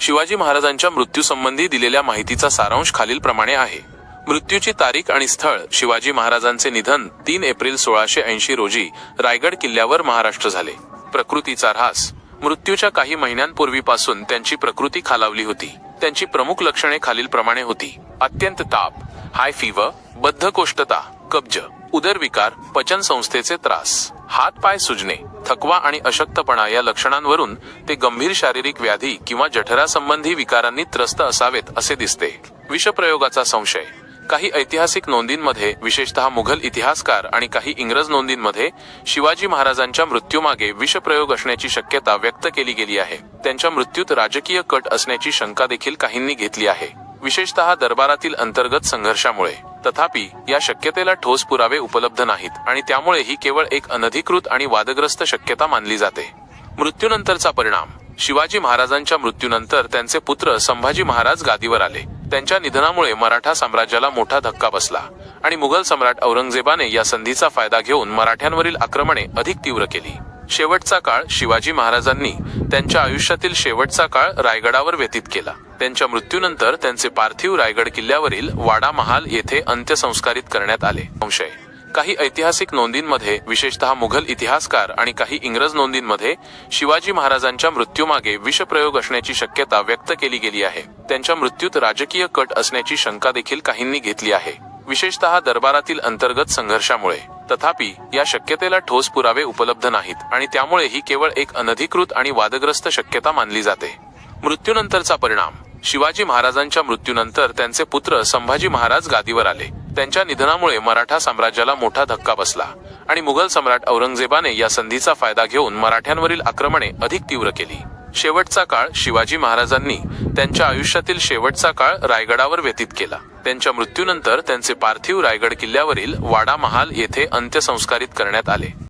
शिवाजी महाराजांच्या मृत्यूसंबंधी दिलेल्या माहितीचा सारांश खालीलप्रमाणे आहे. मृत्यूची तारीख आणि स्थळ शिवाजी महाराजांचे निधन तीन एप्रिल सोळाशे ऐंशी रोजी रायगड किल्ल्यावर महाराष्ट्र झाले. प्रकृतीचा ऱ्हास. मृत्यूच्या काही महिन्यांपूर्वीपासून त्यांची प्रकृती खालावली होती. त्यांची प्रमुख लक्षणे खालीलप्रमाणे होती. अत्यंत ताप हाय फीवर बद्धकोष्ठता कब्ज उदरविकार पचन संस्थेचे त्रास. हात पाय सुजणे थकवा आणि अशक्तपणा या लक्षणांवरून ते गंभीर शारीरिक व्याधी किंवा जठरासंबंधी विकारांनी त्रस्त असावेत असे दिसते. विषप्रयोगाचा संशय. काही ऐतिहासिक नोंदींमध्ये विशेषतः मुघल इतिहासकार आणि काही इंग्रज नोंदींमध्ये शिवाजी महाराजांच्या मृत्यूमागे विषप्रयोग असण्याची शक्यता व्यक्त केली गेली आहे. त्यांच्या मृत्यूत राजकीय कट असण्याची शंका देखील काहींनी घेतली आहे. विशेषतः दरबारातील अंतर्गत संघर्षामुळे. तथापि या शक्यतेला ठोस पुरावे उपलब्ध नाहीत आणि त्यामुळे ही केवळ एक अनधिकृत आणि वादग्रस्त शक्यता मानली जाते. मृत्यूनंतरचा परिणाम. शिवाजी महाराजांच्या मृत्यूनंतर त्यांचे पुत्र संभाजी महाराज गादीवर आले. त्यांच्या निधनामुळे मराठा साम्राज्याला मोठा धक्का बसला आणि मुघल सम्राट औरंगजेबाने या संधीचा फायदा घेऊन मराठ्यांवरील आक्रमणे अधिक तीव्र केली. शेवटचा काळ शिवाजी महाराजांनी त्यांच्या आयुष्यातील शेवटचा काळ रायगडावर व्यतीत केला. त्यांच्या मृत्यूनंतर त्यांचे पार्थिव रायगड किल्ल्यावरील वाडा महाल येथे अंत्यसंस्कारित करण्यात आले. संशय. काही ऐतिहासिक नोंदींमध्ये विशेषतः मुघल इतिहासकार आणि काही इंग्रज नोंदींमध्ये शिवाजी महाराजांच्या मृत्यूमागे विषप्रयोग असण्याची शक्यता व्यक्त केली गेली आहे. त्यांच्या मृत्यूत राजकीय कट असण्याची शंका देखील काहींनी घेतली आहे. विशेषतः दरबारातील अंतर्गत संघर्षामुळे. तथापि या शक्यतेला ठोस पुरावे उपलब्ध नाहीत आणि त्यामुळे ही केवळ एक अनधिकृत आणि वादग्रस्त शक्यता मानली जाते. मृत्यूनंतरचा परिणाम. शिवाजी महाराजांच्या मृत्यूनंतर त्यांचे पुत्र संभाजी महाराज गादीवर आले. त्यांच्या निधनामुळे मराठा साम्राज्याला मोठा धक्का बसला आणि मुघल सम्राट औरंगजेबाने या संधीचा फायदा घेऊन मराठ्यांवरील आक्रमणे अधिक तीव्र केली. शेवटचा काळ शिवाजी महाराजांनी त्यांच्या आयुष्यातील शेवटचा काळ रायगडावर व्यतीत केला. त्यांच्या मृत्यूनंतर त्यांचे पार्थिव रायगड किल्ल्यावरील वाडा महाल येथे अंत्यसंस्कारित करण्यात आले.